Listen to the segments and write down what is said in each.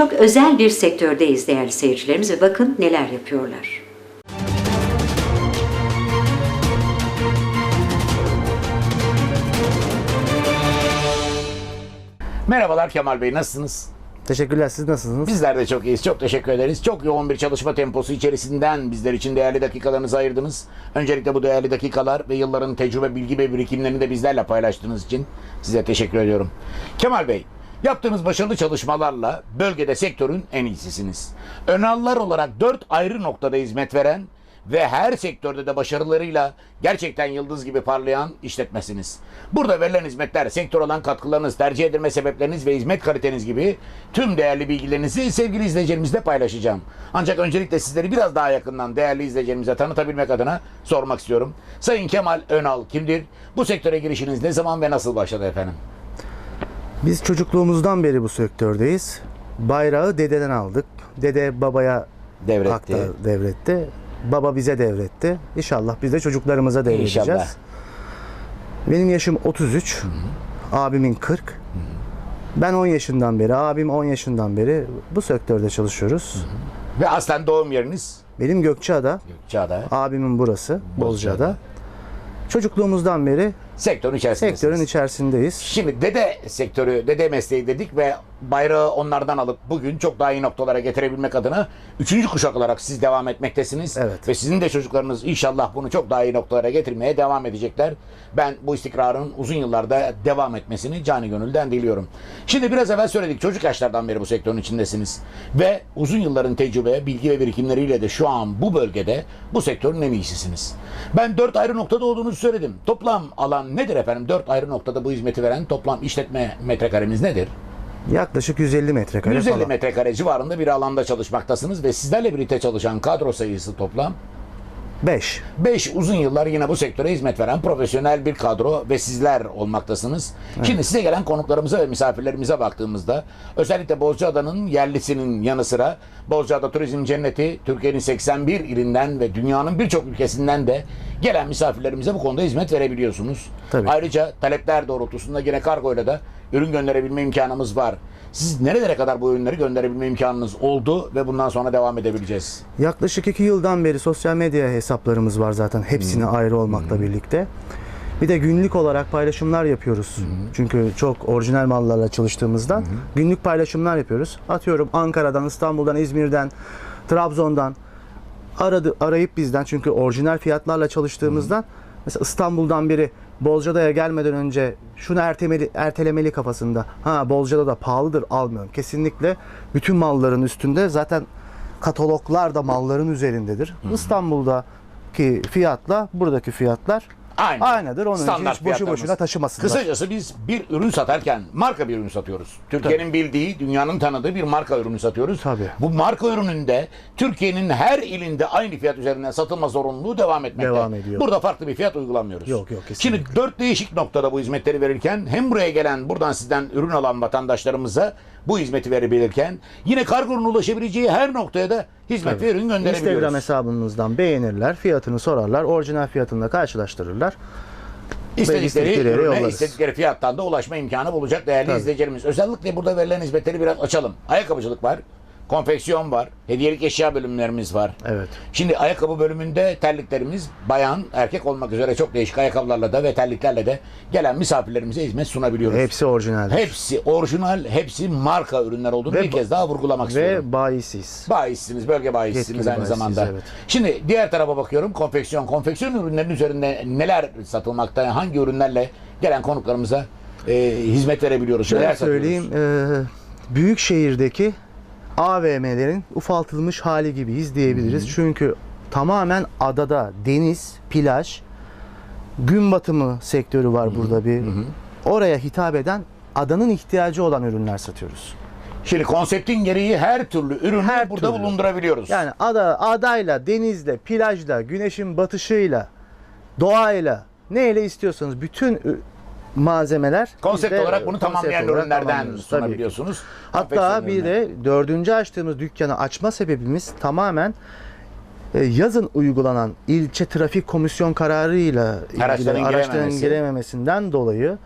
çok özel bir sektördeyiz değerli seyircilerimiz ve bakın neler yapıyorlar. Merhabalar Kemal Bey nasılsınız? Teşekkürler. Siz nasılsınız? Bizler de çok iyiyiz. Çok teşekkür ederiz. Çok yoğun bir çalışma temposu içerisinden bizler için değerli dakikalarınızı ayırdınız. Öncelikle bu değerli dakikalar ve yılların tecrübe, bilgi ve birikimlerini de bizlerle paylaştığınız için size teşekkür ediyorum. Kemal Bey, yaptığınız başarılı çalışmalarla bölgede sektörün en iyisisiniz. Önallar olarak dört ayrı noktada hizmet veren ve her sektörde de başarılarıyla gerçekten yıldız gibi parlayan işletmesiniz. Burada verilen hizmetler, sektör olan katkılarınız, tercih edilme sebepleriniz ve hizmet kaliteniz gibi tüm değerli bilgilerinizi sevgili izleyicilerimizle paylaşacağım. Ancak öncelikle sizleri biraz daha yakından değerli izleyicilerimize tanıtabilmek adına sormak istiyorum. Sayın Kemal Önal kimdir? Bu sektöre girişiniz ne zaman ve nasıl başladı efendim? Biz çocukluğumuzdan beri bu sektördeyiz. Bayrağı dededen aldık. Dede babaya Devretti. aktar- devretti. Baba bize devretti. İnşallah biz de çocuklarımıza devredeceğiz. İnşallah. Benim yaşım 33. Abimin 40. Ben 10 yaşından beri, abim 10 yaşından beri bu sektörde çalışıyoruz. Ve aslen doğum yeriniz Benim Gökçeada, Gökçeada. abimin burası, Bozcaada. Çocukluğumuzdan beri Sektörün içerisindesiniz. sektörün içerisindeyiz. Şimdi dede sektörü, dede mesleği dedik ve bayrağı onlardan alıp bugün çok daha iyi noktalara getirebilmek adına üçüncü kuşak olarak siz devam etmektesiniz. Evet. Ve sizin de çocuklarınız inşallah bunu çok daha iyi noktalara getirmeye devam edecekler. Ben bu istikrarın uzun yıllarda devam etmesini cani gönülden diliyorum. Şimdi biraz evvel söyledik çocuk yaşlardan beri bu sektörün içindesiniz. Ve uzun yılların tecrübe, bilgi ve birikimleriyle de şu an bu bölgede bu sektörün en iyisisiniz. Ben dört ayrı noktada olduğunuzu söyledim. Toplam alan nedir efendim? Dört ayrı noktada bu hizmeti veren toplam işletme metrekaremiz nedir? Yaklaşık 150 metrekare 150 falan. metrekare civarında bir alanda çalışmaktasınız ve sizlerle birlikte çalışan kadro sayısı toplam 5. 5 uzun yıllar yine bu sektöre hizmet veren profesyonel bir kadro ve sizler olmaktasınız. Şimdi size gelen konuklarımıza ve misafirlerimize baktığımızda özellikle Bozcaada'nın yerlisinin yanı sıra Bozcaada Turizm Cenneti Türkiye'nin 81 ilinden ve dünyanın birçok ülkesinden de gelen misafirlerimize bu konuda hizmet verebiliyorsunuz. Tabii. Ayrıca talepler doğrultusunda yine kargoyla da ürün gönderebilme imkanımız var. Siz nerelere kadar bu ürünleri gönderebilme imkanınız oldu ve bundan sonra devam edebileceğiz? Yaklaşık iki yıldan beri sosyal medya hesaplarımız var zaten hepsine ayrı olmakla birlikte. Bir de günlük olarak paylaşımlar yapıyoruz. Çünkü çok orijinal mallarla çalıştığımızdan günlük paylaşımlar yapıyoruz. Atıyorum Ankara'dan, İstanbul'dan, İzmir'den, Trabzon'dan aradı arayıp bizden çünkü orijinal fiyatlarla çalıştığımızdan mesela İstanbul'dan biri Bolcada'ya gelmeden önce şunu ertemeli, ertelemeli kafasında. Ha Bolcada da pahalıdır almıyorum. Kesinlikle bütün malların üstünde zaten kataloglar da malların üzerindedir. İstanbul'daki fiyatla buradaki fiyatlar Aynı. aynıdır. Onun için Standart hiç boşu boşuna taşımasınlar. Kısacası biz bir ürün satarken marka bir ürün satıyoruz. Türkiye'nin bildiği, dünyanın tanıdığı bir marka ürünü satıyoruz. Tabii. Bu marka ürününde Türkiye'nin her ilinde aynı fiyat üzerinden satılma zorunluluğu devam etmekte. Devam ediyor. Burada farklı bir fiyat uygulamıyoruz. Yok, yok, kesinlikle. Şimdi dört değişik noktada bu hizmetleri verirken hem buraya gelen buradan sizden ürün alan vatandaşlarımıza bu hizmeti verebilirken yine kargonun ulaşabileceği her noktaya da hizmet ve ürün gönderebiliyoruz. Instagram hesabımızdan beğenirler, fiyatını sorarlar, orijinal fiyatını da karşılaştırırlar. İstedikleri ürüne, yollarız. istedikleri fiyattan da ulaşma imkanı bulacak değerli Tabii. izleyicilerimiz. Özellikle burada verilen hizmetleri biraz açalım. Ayakkabıcılık var, konfeksiyon var, hediyelik eşya bölümlerimiz var. Evet. Şimdi ayakkabı bölümünde terliklerimiz bayan, erkek olmak üzere çok değişik ayakkabılarla da ve terliklerle de gelen misafirlerimize hizmet sunabiliyoruz. Hepsi orijinaldir. Hepsi orijinal, hepsi marka ürünler olduğunu Ve bir kez daha vurgulamak istiyorum. Ve bayisiz. Bayisiniz, bölge bayisiniz aynı bayisiyiz, zamanda. evet. Şimdi diğer tarafa bakıyorum. Konfeksiyon. Konfeksiyon ürünlerinin üzerinde neler satılmakta? Hangi ürünlerle gelen konuklarımıza e, hizmet verebiliyoruz? Şöyle neler söyleyeyim, e, büyük şehirdeki AVM'lerin ufaltılmış hali gibiyiz diyebiliriz. Çünkü tamamen adada deniz, plaj, gün batımı sektörü var burada bir. Oraya hitap eden adanın ihtiyacı olan ürünler satıyoruz. Şimdi konseptin gereği her türlü ürünü Her burada türlü. bulundurabiliyoruz. Yani ada, adayla, denizle, plajla, güneşin batışıyla, doğayla, neyle istiyorsanız bütün malzemeler konsept olarak bunu konsept tamamlayan olarak ürünlerden tamamlıyoruz, tabii ki. sunabiliyorsunuz. Hatta bir de dördüncü açtığımız dükkanı açma sebebimiz tamamen e, yazın uygulanan ilçe trafik komisyon kararıyla ilgili Araçların araçların girememesi. girememesinden dolayı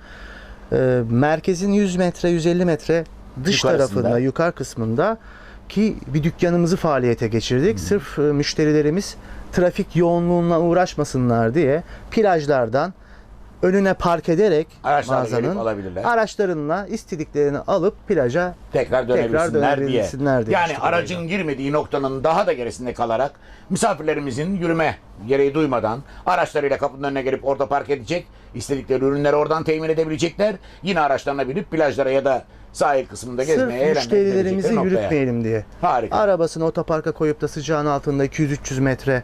e, merkezin 100 metre 150 metre dış Yukarısında. tarafında, yukarı kısmında ki bir dükkanımızı faaliyete geçirdik. Sırf e, müşterilerimiz trafik yoğunluğuna uğraşmasınlar diye plajlardan önüne park ederek Araçlarla gelip mağazanın alabilirler. araçlarınla istediklerini alıp plaja tekrar dönebilsinler, dönebilsinler diye. diye Yani işte aracın girmediği noktanın daha da gerisinde kalarak misafirlerimizin yürüme gereği duymadan araçlarıyla kapının önüne gelip orada park edecek, istedikleri ürünleri oradan temin edebilecekler. Yine araçlarına binip plajlara ya da sahil kısmında gezmeye, Sırf eğlenmeye müşterilerimizi gidebilecekleri noktaya. yürütmeyelim diye. Harika. Arabasını otoparka koyup da sıcağın altında 200-300 metre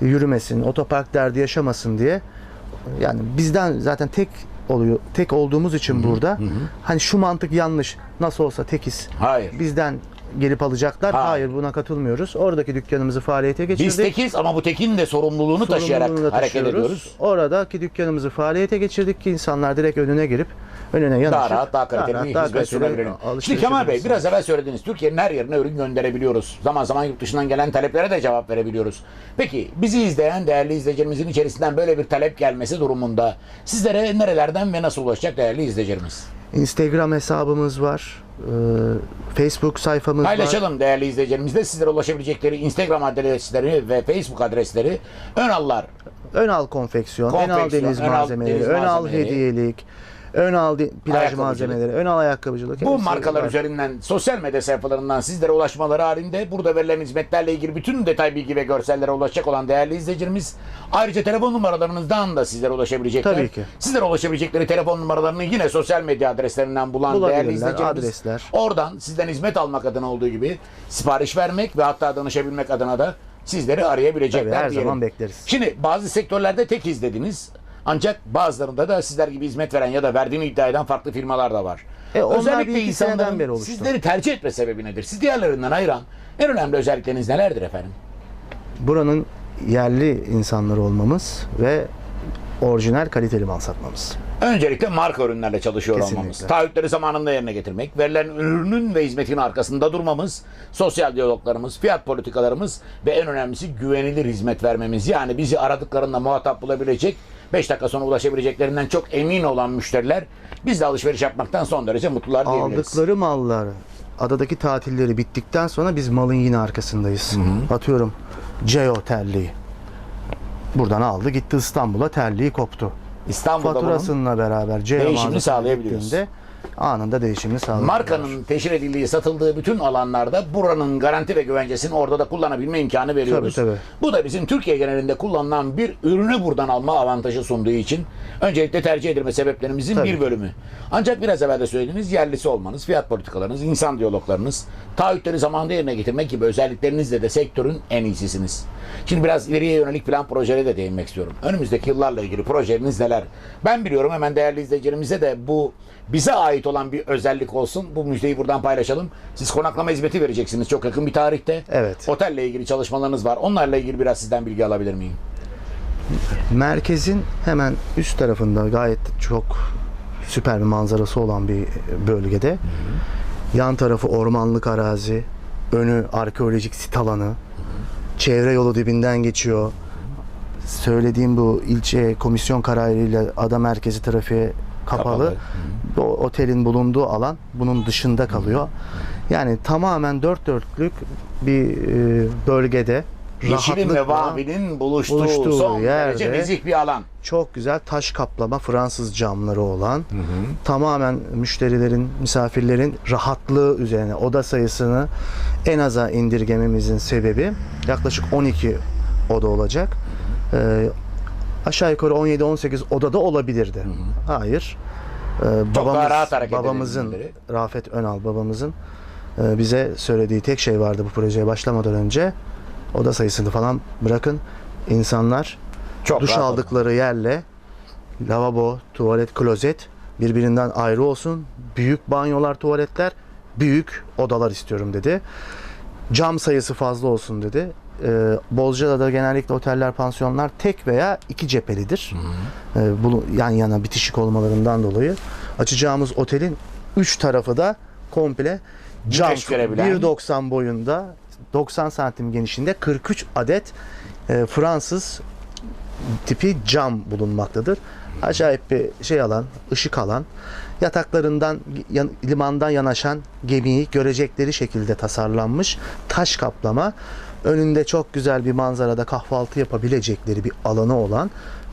yürümesin, otopark derdi yaşamasın diye. Yani bizden zaten tek oluyor. Tek olduğumuz için burada. Hani şu mantık yanlış. Nasıl olsa tekiz. Hayır. Bizden gelip alacaklar. Hayır. Hayır, buna katılmıyoruz. Oradaki dükkanımızı faaliyete geçirdik. Biz tekiz ama bu tekin de sorumluluğunu taşıyarak Sorumluluğunu da hareket taşıyoruz. ediyoruz. Oradaki dükkanımızı faaliyete geçirdik ki insanlar direkt önüne girip önüne yanaşıp Daha rahat, daha kaliteli rahat, bir daha hizmet alışveriş Şimdi Kemal Bey biraz evvel söylediniz. Türkiye'nin her yerine ürün gönderebiliyoruz. Zaman zaman yurt dışından gelen taleplere de cevap verebiliyoruz. Peki bizi izleyen değerli izleyicilerimizin içerisinden böyle bir talep gelmesi durumunda sizlere nerelerden ve nasıl ulaşacak değerli izleyicilerimiz? Instagram hesabımız var. Ee, Facebook sayfamız var. Paylaşalım değerli izleyicilerimizle sizlere ulaşabilecekleri Instagram adresleri ve Facebook adresleri Önallar Önal konfeksiyon, Konfeksiyon, Önal deniz Önal malzemeleri, deniz Önal malzemeleri. hediyelik, Önal plaj Ayakkabıcılık. malzemeleri, Önal ayakkabıcılık. Bu hepsi markalar var. üzerinden sosyal medya sayfalarından sizlere ulaşmaları halinde burada verilen hizmetlerle ilgili bütün detay bilgi ve görsellere ulaşacak olan değerli izleyicilerimiz ayrıca telefon numaralarınızdan da sizlere ulaşabilecekler. Tabii ki. Sizlere ulaşabilecekleri telefon numaralarını yine sosyal medya adreslerinden bulan değerli izleyicilerimiz adresler. oradan sizden hizmet almak adına olduğu gibi sipariş vermek ve hatta danışabilmek adına da sizleri arayabilecekler Tabii, her diyelim. zaman bekleriz. Şimdi bazı sektörlerde tek izlediniz. Ancak bazılarında da sizler gibi hizmet veren ya da verdiğini iddia eden farklı firmalar da var. E, Özellikle insanların beri oluştu. sizleri tercih etme sebebi nedir? Siz diğerlerinden ayıran en önemli özellikleriniz nelerdir efendim? Buranın yerli insanları olmamız ve orijinal kaliteli mal satmamız. Öncelikle marka ürünlerle çalışıyor Kesinlikle. olmamız, taahhütleri zamanında yerine getirmek, verilen ürünün ve hizmetin arkasında durmamız, sosyal diyaloglarımız, fiyat politikalarımız ve en önemlisi güvenilir hizmet vermemiz. Yani bizi aradıklarında muhatap bulabilecek, 5 dakika sonra ulaşabileceklerinden çok emin olan müşteriler bizle alışveriş yapmaktan son derece mutlular diyebiliriz. Aldıkları mallar, adadaki tatilleri bittikten sonra biz malın yine arkasındayız. Atıyorum CEO terliği. Buradan aldı gitti İstanbul'a terliği koptu. İstanbul'da Faturasıyla beraber CEO değişimini sağlayabiliyoruz. Anında değişimini sağlayabiliyoruz. Markanın teşhir edildiği, satıldığı bütün alanlarda buranın garanti ve güvencesini orada da kullanabilme imkanı veriyoruz. Tabii, tabii. Bu da bizim Türkiye genelinde kullanılan bir ürünü buradan alma avantajı sunduğu için öncelikle tercih edilme sebeplerimizin Tabii bir bölümü. Ancak biraz evvel de söylediğiniz yerlisi olmanız, fiyat politikalarınız, insan diyaloglarınız, taahhütleri zamanında yerine getirmek gibi özelliklerinizle de sektörün en iyisisiniz. Şimdi biraz ileriye yönelik plan projelere de değinmek istiyorum. Önümüzdeki yıllarla ilgili projeleriniz neler? Ben biliyorum hemen değerli izleyicilerimize de bu bize ait olan bir özellik olsun. Bu müjdeyi buradan paylaşalım. Siz konaklama hizmeti vereceksiniz çok yakın bir tarihte. Evet. Otelle ilgili çalışmalarınız var. Onlarla ilgili biraz sizden bilgi alabilir miyim? Merkezin hemen üst tarafında gayet çok süper bir manzarası olan bir bölgede. Yan tarafı ormanlık arazi, önü arkeolojik sit alanı, çevre yolu dibinden geçiyor. Söylediğim bu ilçe komisyon kararıyla ada merkezi trafiğe kapalı. Kapalı. O otelin bulunduğu alan bunun dışında kalıyor. Yani tamamen dört dörtlük bir e, bölgede Yeşilin ve vavinin buluştuğu, buluştuğu son derece yerde- nezih bir alan. çok güzel taş kaplama Fransız camları olan tamamen müşterilerin, misafirlerin rahatlığı üzerine oda sayısını en aza indirgememizin sebebi yaklaşık 12 oda olacak. Ee, aşağı yukarı 17-18 odada olabilirdi. Hayır. Ee, daha rahat hareket babamızın. Rafet Önal babamızın e, bize söylediği tek şey vardı bu projeye başlamadan önce. Oda sayısını falan bırakın. insanlar Çok duş rahat aldıkları yerle lavabo, tuvalet, klozet birbirinden ayrı olsun. Büyük banyolar, tuvaletler, büyük odalar istiyorum dedi. Cam sayısı fazla olsun dedi. Ee, Bozcaada'da genellikle oteller, pansiyonlar tek veya iki cephelidir. Ee, bunu yan yana bitişik olmalarından dolayı açacağımız otelin üç tarafı da komple cam Güneş görebilen. 1.90 boyunda 90 santim genişliğinde 43 adet e, Fransız tipi cam bulunmaktadır. Acayip bir şey alan, ışık alan, yataklarından yan- limandan yanaşan gemiyi görecekleri şekilde tasarlanmış taş kaplama. Önünde çok güzel bir manzarada kahvaltı yapabilecekleri bir alanı olan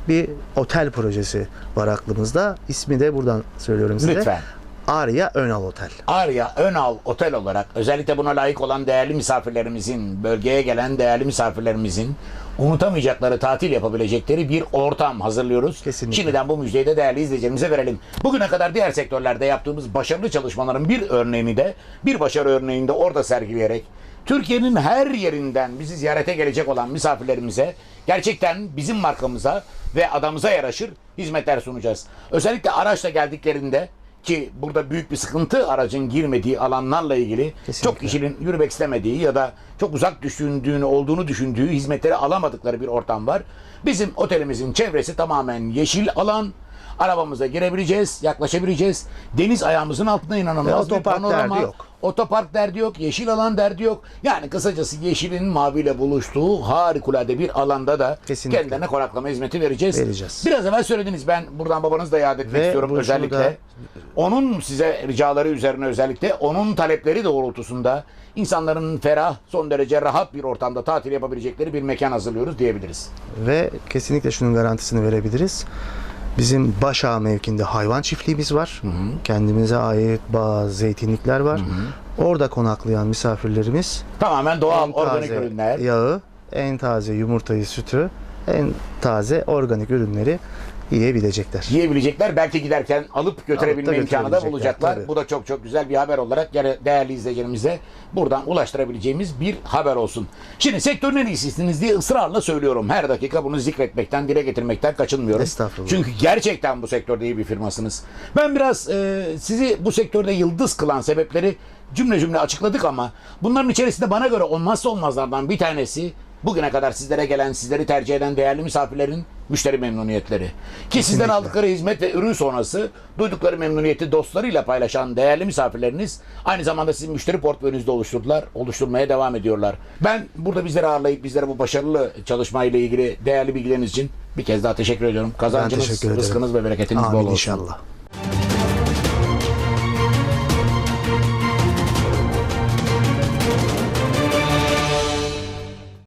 bir otel projesi var aklımızda. İsmi de buradan söylüyorum size. Lütfen. Arya Önal Otel. Arya Önal Otel olarak özellikle buna layık olan değerli misafirlerimizin, bölgeye gelen değerli misafirlerimizin unutamayacakları tatil yapabilecekleri bir ortam hazırlıyoruz. Kesinlikle. Şimdiden bu müjdeyi de değerli izleyicilerimize verelim. Bugüne kadar diğer sektörlerde yaptığımız başarılı çalışmaların bir örneğini de bir başarı örneğini de orada sergileyerek Türkiye'nin her yerinden bizi ziyarete gelecek olan misafirlerimize gerçekten bizim markamıza ve adamıza yaraşır hizmetler sunacağız. Özellikle araçla geldiklerinde ki burada büyük bir sıkıntı aracın girmediği alanlarla ilgili Kesinlikle. çok kişinin yürümek istemediği ya da çok uzak düşündüğünü olduğunu düşündüğü hizmetleri alamadıkları bir ortam var. Bizim otelimizin çevresi tamamen yeşil alan. Arabamıza girebileceğiz, yaklaşabileceğiz. Deniz ayağımızın altında inanılmaz Ve bir otopark panorama. derdi yok. Otopark derdi yok, yeşil alan derdi yok. Yani kısacası yeşilin maviyle buluştuğu harikulade bir alanda da Kesinlikle. kendilerine konaklama hizmeti vereceğiz. Vereceğiz. Biraz evvel söylediniz ben buradan babanızı da yad etmek Ve istiyorum özellikle. şurada- Onun size ricaları üzerine özellikle onun talepleri doğrultusunda insanların ferah, son derece rahat bir ortamda tatil yapabilecekleri bir mekan hazırlıyoruz diyebiliriz. Ve kesinlikle şunun garantisini verebiliriz. Bizim Başağ mevkinde hayvan çiftliğimiz var. Kendimize ait bazı zeytinlikler var. Orada konaklayan misafirlerimiz Tamamen doğal, en organik taze ürünler. yağı, en taze yumurtayı, sütü, en taze organik ürünleri yiyebilecekler. yiyebilecekler. Belki giderken alıp götürebilme Alıp da imkanı da bulacaklar. tabii. Bu da çok çok güzel bir haber olarak değerli izleyicilerimize buradan ulaştırabileceğimiz bir haber olsun. Şimdi sektörün en iyisisiniz diye ısrarla söylüyorum. Her dakika bunu zikretmekten, dile getirmekten kaçınmıyorum. Estağfurullah. Çünkü gerçekten bu sektörde iyi bir firmasınız. Ben biraz e, sizi bu sektörde yıldız kılan sebepleri cümle cümle açıkladık ama bunların içerisinde bana göre olmazsa olmazlardan bir tanesi bugüne kadar sizlere gelen, sizleri tercih eden değerli misafirlerin müşteri memnuniyetleri. Ki sizden aldıkları hizmet ve ürün sonrası duydukları memnuniyeti dostlarıyla paylaşan değerli misafirleriniz aynı zamanda sizin müşteri portföyünüzde oluşturdular, oluşturmaya devam ediyorlar. Ben burada bizleri ağırlayıp bizlere bu başarılı çalışmayla ilgili değerli bilgileriniz için bir kez daha teşekkür ediyorum. Kazancınız, teşekkür rızkınız ve bereketiniz bol Amin olsun. inşallah.